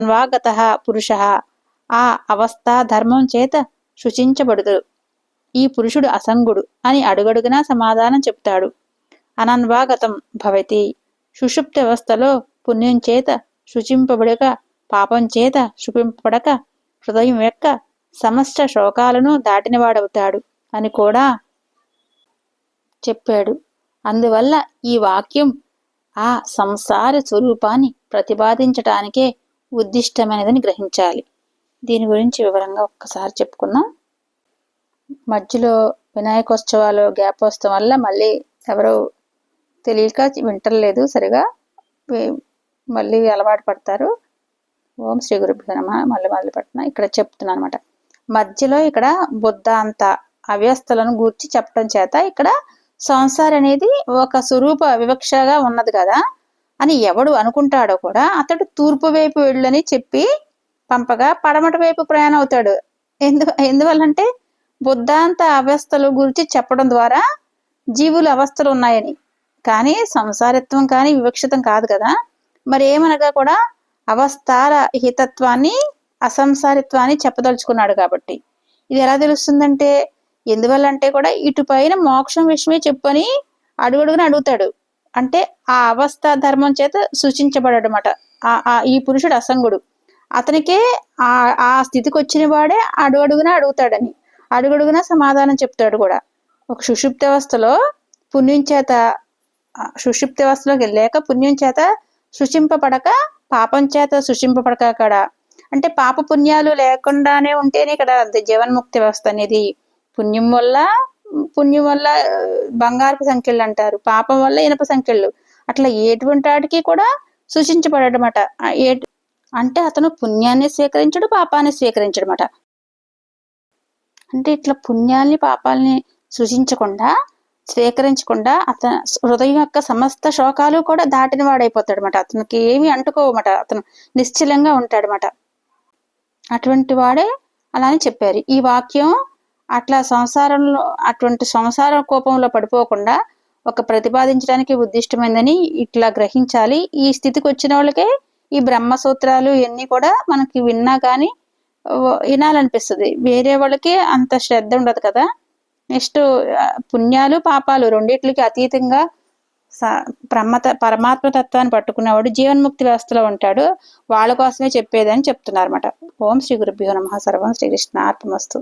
వాగత పురుష. ఆ అవస్థ ధర్మం చేత శుచించబడుదు. ఈ పురుషుడు అసంగుడు అని అడుగడుగునా సమాధానం చెప్తాడు. అనన్వాగతం భవతి. సుషుప్త వ్యవస్థలో పుణ్యం చేత శుచింపబడక పాపం చేత శుభింపబడక హృదయం యొక్క సమస్త శోకాలను దాటినవాడవుతాడు అని కూడా చెప్పాడు. అందువల్ల ఈ వాక్యం ఆ సంసార స్వరూపాన్ని ప్రతిపాదించటానికే ఉద్దిష్టమైనదని గ్రహించాలి. దీని గురించి వివరంగా ఒక్కసారి చెప్పుకుందాం. మధ్యలో వినాయకోత్సవాలు గ్యాప్ వస్తాం వల్ల మళ్ళీ ఎవరు తెలియక వింటలేదు సరిగా. మళ్ళీ అలవాటు పడతారు. ఓం శ్రీ గురుభ్యో నమ. మళ్ళీ మొదలు పెట్టిన ఇక్కడ చెప్తున్నాను అనమాట. మధ్యలో ఇక్కడ బుద్ధ అంత అవ్యస్తలను గూర్చి చెప్పడం చేత ఇక్కడ సంసార్ అనేది ఒక స్వరూప వివక్షగా ఉన్నది కదా. అని ఎవడు అనుకుంటాడో కూడా అతడు తూర్పు వైపు వెళ్ళని చెప్పి పంపగా పడమటి వైపు ప్రయాణం అవుతాడు ఎందు ఎందువల్లంటే బుద్ధాంత అవస్థల గురించి చెప్పడం ద్వారా జీవుల అవస్థలు ఉన్నాయని. కానీ సంసారిత్వం కానీ వివక్షితం కాదు కదా. మరి ఏమనగా కూడా అవస్థాల హితత్వాన్ని అసంసారిత్వాన్ని చెప్పదలుచుకున్నాడు కాబట్టి. ఇది ఎలా తెలుస్తుందంటే ఎందువల్ల అంటే కూడా ఇటుపైన మోక్షం విషయమే చెప్పని అడుగడుగుని అడుగుతాడు. అంటే ఆ అవస్థ ధర్మం చేత సూచించబడమాట ఆ ఈ పురుషుడు అసంగుడు. అతనికే ఆ ఆ స్థితికి వచ్చిన వాడే అడుగడుగున అడుగుతాడని. అడుగడుగున సమాధానం చెప్తాడు కూడా. ఒక సుషుప్త అవస్థలో పుణ్యం చేత సుషుప్త అవస్థలోకి వెళ్ళాక పుణ్యం చేత సృష్టింపబడక పాపం చేత సృష్టింపబడక అక్కడ. అంటే పాప పుణ్యాలు లేకుండానే ఉంటేనే ఇక్కడ జీవన్ముక్తి వ్యవస్థ అనేది. పుణ్యం వల్ల పుణ్యం వల్ల బంగారపు సంఖ్యలు అంటారు పాపం వల్ల ఇనప సంఖ్యలు. అట్లా ఎటువంటి వాటికి కూడా సూచించబడమాట ఏ అంటే అతను పుణ్యాన్ని స్వీకరించడు పాపాన్ని స్వీకరించడమాట. అంటే ఇట్లా పుణ్యాల్ని పాపాలని సృజించకుండా స్వీకరించకుండా అతను హృదయం యొక్క సమస్త శోకాలు కూడా దాటిన వాడైపోతాడు అతనికి ఏమి అంటుకోవమాట. అతను నిశ్చలంగా ఉంటాడనమాట అటువంటి వాడే అలా అని చెప్పారు. ఈ వాక్యం అట్లా సంసారంలో అటువంటి సంసార కోపంలో పడిపోకుండా ఒక ప్రతిపాదించడానికి ఉద్దిష్టమైందని ఇట్లా గ్రహించాలి. ఈ స్థితికి వచ్చిన వాళ్ళకే ఈ బ్రహ్మ సూత్రాలు ఇవన్నీ కూడా మనకి విన్నా కానీ వినాలనిపిస్తుంది. వేరే వాళ్ళకి అంత శ్రద్ధ ఉండదు కదా. నెక్స్ట్ పుణ్యాలు పాపాలు రెండిట్లకి అతీతంగా బ్రహ్మత పరమాత్మ తత్వాన్ని పట్టుకున్నవాడు జీవన్ముక్తి వ్యవస్థలో ఉంటాడు. వాళ్ళ కోసమే చెప్పేదని చెప్తున్నారు అనమాట ఓం శ్రీ గురుభ్యో నమ. సర్వం శ్రీకృష్ణ ఆత్మస్తు